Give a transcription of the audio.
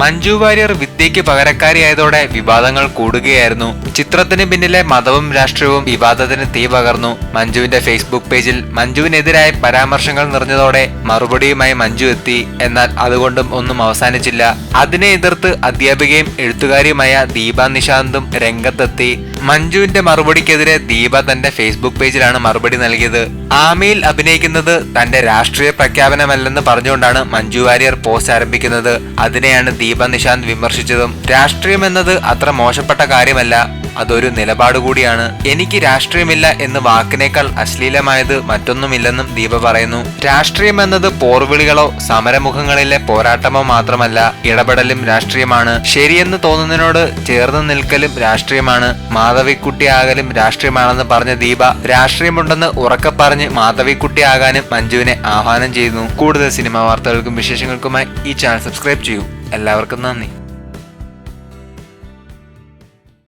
മഞ്ജു വാര്യർ വിദ്യയ്ക്ക് പകരക്കാരിയായതോടെ വിവാദങ്ങൾ കൂടുകയായിരുന്നു. ചിത്രത്തിന് പിന്നിലെ മതവും രാഷ്ട്രീയവും വിവാദത്തിന് തീ പകർന്നു. മഞ്ജുവിന്റെ ഫേസ്ബുക്ക് പേജിൽ മഞ്ജുവിനെതിരായ പരാമർശങ്ങൾ നിറഞ്ഞതോടെ മറുപടിയുമായി മഞ്ജു എത്തി. എന്നാൽ അതുകൊണ്ടും ഒന്നും അവസാനിച്ചില്ല. അതിനെ എതിർത്ത് അധ്യാപികയും എഴുത്തുകാരിയുമായ ദീപ നിശാന്തും രംഗത്തെത്തി. മഞ്ജുവിന്റെ മറുപടിക്കെതിരെ ദീപ തന്റെ ഫേസ്ബുക്ക് പേജിലാണ് മറുപടി നൽകിയത്. ആമയിൽ അഭിനയിക്കുന്നത് തന്റെ രാഷ്ട്രീയ പ്രഖ്യാപനമല്ലെന്ന് പറഞ്ഞുകൊണ്ടാണ് മഞ്ജു വാര്യർ പോസ്റ്റ് ആരംഭിക്കുന്നത്. അതിനെയാണ് ദീപ നിശാന്ത് വിമർശിച്ചതും രാഷ്ട്രീയം എന്നത് അത്ര മോശപ്പെട്ട കാര്യമല്ല. അതൊരു നിലപാട് കൂടിയാണ്. എനിക്ക് രാഷ്ട്രീയമില്ല എന്ന് വാക്കിനേക്കാൾ അശ്ലീലമായത് മറ്റൊന്നുമില്ലെന്നും ദീപ പറയുന്നു. രാഷ്ട്രീയം എന്നത് പോർവിളികളോ സമരമുഖങ്ങളിലെ പോരാട്ടമോ മാത്രമല്ല ഇടപെടലും രാഷ്ട്രീയമാണ്. ശരിയെന്ന് തോന്നുന്നതിനോട് ചേർന്ന് നിൽക്കലും രാഷ്ട്രീയമാണ്. മാധവിക്കുട്ടിയാകലും രാഷ്ട്രീയമാണെന്ന് പറഞ്ഞ ദീപ രാഷ്ട്രീയമുണ്ടെന്ന് ഉറക്കെ പറഞ്ഞ് മാധവിക്കുട്ടിയാകാനും മഞ്ജുവിനെ ആഹ്വാനം ചെയ്യുന്നു. കൂടുതൽ സിനിമാ വാർത്തകൾക്കും വിശേഷങ്ങൾക്കുമായി ഈ ചാനൽ സബ്സ്ക്രൈബ് ചെയ്യൂ. എല്ലാവർക്കും നന്ദി.